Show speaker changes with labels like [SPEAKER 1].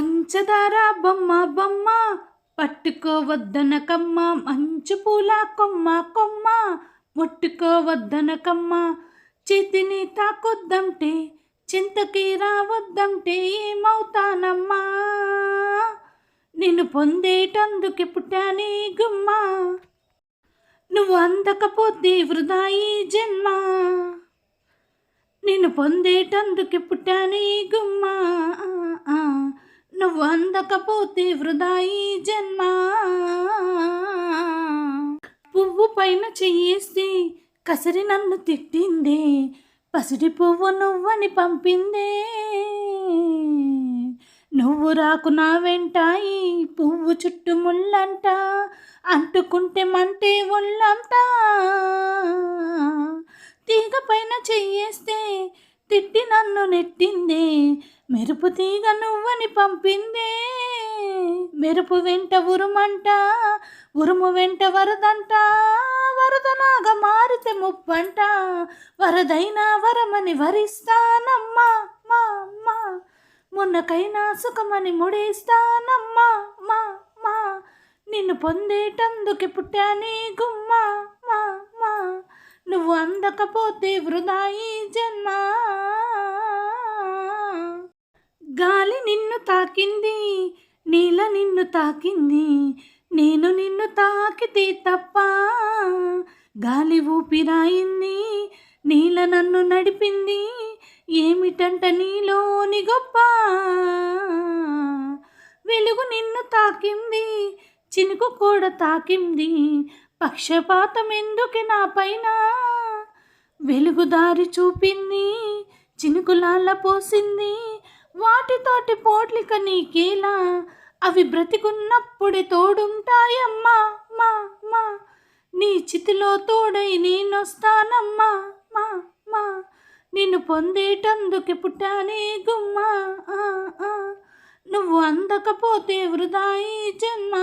[SPEAKER 1] పంచదార బొమ్మ బొమ్మ పట్టుకోవద్దనకమ్మ మంచు పూల కొమ్మ కొమ్మ ముట్టుకోవద్దనకమ్మ చేతిని తాకొద్దంటే చింతకి రావద్దంటే ఏమవుతానమ్మా? నిన్ను పొందేటందుకు పుట్టాని గుమ్మ. నువ్వు అందకపోతే వృధా ఈ జన్మ. నిన్ను పొందేటందుకు పుట్టాని గుమ్మ. ఆ, వృధా ఈ జన్మ. పువ్వు పైన చెయ్యేస్తే కసరి నన్ను తిట్టిందే పసిడి పువ్వు నువ్వని పంపిందే. నువ్వు రాకు నా వెంటాయి పువ్వు చుట్టూ ముళ్ళంట అంటుకుంటే మంటే ఒళ్ళంతా తీగ పైన చెయ్యేస్తే తిట్టి నన్ను నెట్టిందే మెరుపు తీగ నువ్వని పంపిందే. మెరుపు వెంట ఉరుమంట ఉరుము వెంట వరదంట. వరదలాగా మారితే ముప్పంట వరదైనా వరమని వరిస్తానమ్మా మా మా. మొన్నకైనా సుఖమని ముడేస్తానమ్మా మా మా. నిన్ను పొందేటందుకు పుట్టానే గుమ్మా మా మా. నువ్వు అందకపోతే వృధాయి జన్మ. గాలి నిన్ను తాకింది నీల నిన్ను తాకింది నేను నిన్ను తాకితే తప్ప గాలి ఊపిరాయింది నీల నన్ను నడిపింది ఏమిటంట నీలోని గొప్ప వెలుగు నిన్ను తాకింది చినుకు కూడా తాకింది పక్షపాతం ఎందుకు నా పైన? వెలుగుదారి చూపింది చినుకులాల పోసింది వాటితోటి పోట్లిక నీకేలా? అవి బ్రతికున్నప్పుడే తోడుంటాయమ్మా మా మా. నీ చితిలో తోడై నేనొస్తానమ్మా మా మా. నిన్ను పొందేటందుకు పుట్టానే గుమ్మా ఆ, ఆ. నువ్వు అందకపోతే వృధాయి జన్మ.